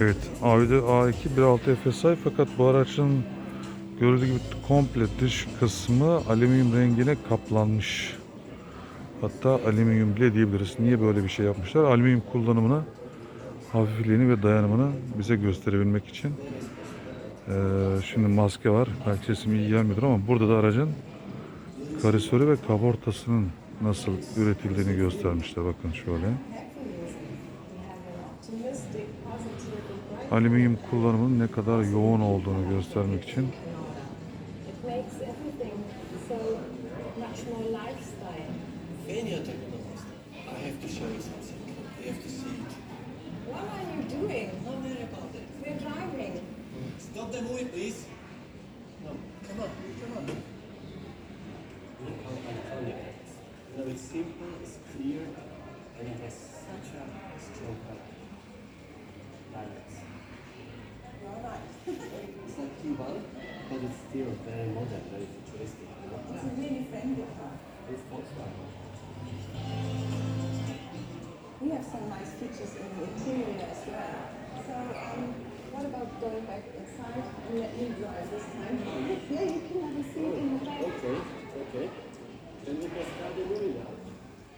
Evet, Audi A2 1.6 FSI fakat bu aracın görüldüğü gibi komple dış kısmı alüminyum rengine kaplanmış. Hatta alüminyum bile diyebiliriz. Niye böyle bir şey yapmışlar? Alüminyum kullanımını, hafifliğini ve dayanımını bize gösterebilmek için. Ee, şimdi maske var. Belki sesim iyi gelmiyordur ama burada da aracın karisörü ve kaportasının nasıl üretildiğini göstermişler. Bakın şöyle. Alüminyum kullanımının ne kadar yoğun olduğunu göstermek için it's simple, it's clear, and it has such a strong color. It's like T1, but it's still very modern, very futuristic. You know? It's a really friendly car. It's Volkswagen. We have some nice features in the interior as well. So, um, what about going back inside and let me drive this time? Yeah, you can have a seat in the back. Okay, okay. Then we can start the movie now.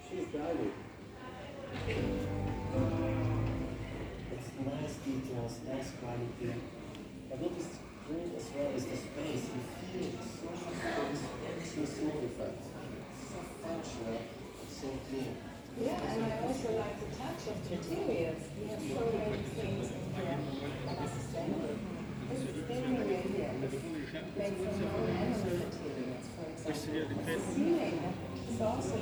She's driving. It's nice details, nice quality. The space. You feel so much space, so simplified, so functional, so clean. Yeah, and I also like the touch of the interiors. We have so many things in here that are sustainable. This is wheel here. Made from non-animal materials, for example. The ceiling is also